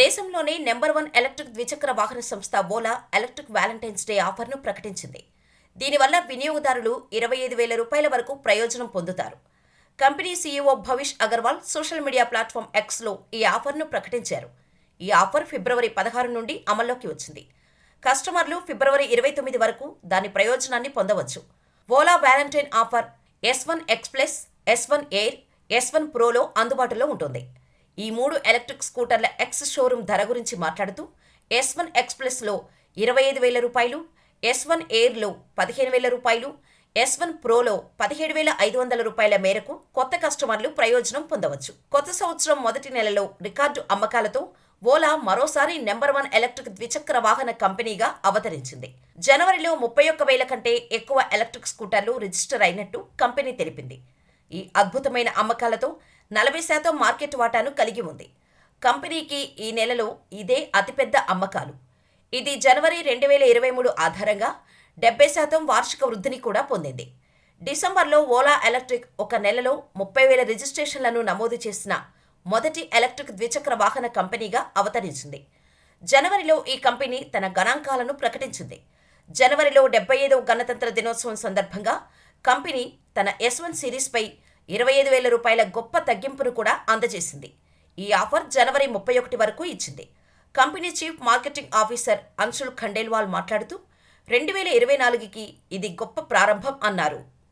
దేశంలోనే number one electric ద్విచక్ర వాహన సంస్థ ఓలా ఎలక్ట్రిక్ వ్యాలంటైన్స్ డే ఆఫర్ను ప్రకటించింది. దీనివల్ల వినియోగదారులు ఇరవై ఐదు వేల రూపాయల వరకు ప్రయోజనం పొందుతారు. Company CEO Bhavish Aggarwal social media platform ఎక్స్లో ఈ ఆఫర్ను ప్రకటించారు. ఈ ఆఫర్ ఫిబ్రవరి పదహారు నుండి అమల్లోకి వచ్చింది. కస్టమర్లు ఫిబ్రవరి ఇరవై తొమ్మిది వరకు దాని ప్రయోజనాన్ని పొందవచ్చు. Ola Valentine offer S one X plus S one Air S one ప్రోలో అందుబాటులో ఉంటుంది. ఈ మూడు ఎలక్ట్రిక్ స్కూటర్ల ఎక్స్ షోరూమ్ ధర గురించి మాట్లాడుతూ ఎస్ వన్ ఎక్స్ప్రెస్లో ఇరవై ఐదు వేల రూపాయలు ఎస్ వన్ ఎయిర్లో పదిహేను వేల రూపాయలు ఎస్ వన్ ప్రోలో పదిహేడు వేల ఐదు వందల రూపాయల మేరకు కొత్త కస్టమర్లు ప్రయోజనం పొందవచ్చు. కొత్త సంవత్సరం మొదటి నెలలో రికార్డు అమ్మకాలతో ఓలా మరోసారి నెంబర్ వన్ ఎలక్ట్రిక్ ద్విచక్ర వాహన కంపెనీగా అవతరించింది. జనవరిలో ముప్పై ఒక్క వేల కంటే ఎక్కువ ఎలక్ట్రిక్ స్కూటర్లు రిజిస్టర్ అయినట్టు కంపెనీ తెలిపింది. ఈ అద్భుతమైన అమ్మకాలతో నలభై శాతం మార్కెట్ వాటాను కలిగి ఉంది. కంపెనీకి ఈ నెలలో ఇదే అతిపెద్ద అమ్మకాలు. ఇది జనవరి రెండు వేల ఇరవై మూడు ఆధారంగా డెబ్బై శాతం వార్షిక వృద్ధిని కూడా పొందింది. డిసెంబర్లో ఓలా ఎలక్ట్రిక్ ఒక నెలలో ముప్పై వేల రిజిస్ట్రేషన్లను నమోదు చేసిన మొదటి ఎలక్ట్రిక్ ద్విచక్ర వాహన కంపెనీగా అవతరించింది. జనవరిలో ఈ కంపెనీ తన గణాంకాలను ప్రకటించింది. జనవరిలో డెబ్బై ఐదవ గణతంత్ర దినోత్సవం సందర్భంగా కంపెనీ తన ఎస్ వన్ సిరీస్పై ఇరవై ఐదు వేల రూపాయల గొప్ప తగ్గింపును కూడా అందజేసింది. ఈ ఆఫర్ జనవరి ముప్పై ఒకటి వరకు ఇచ్చింది. Company chief marketing officer Anshul Khandelwal మాట్లాడుతూ రెండు వేల ఇరవై నాలుగుకి ఇది గొప్ప ప్రారంభం అన్నారు.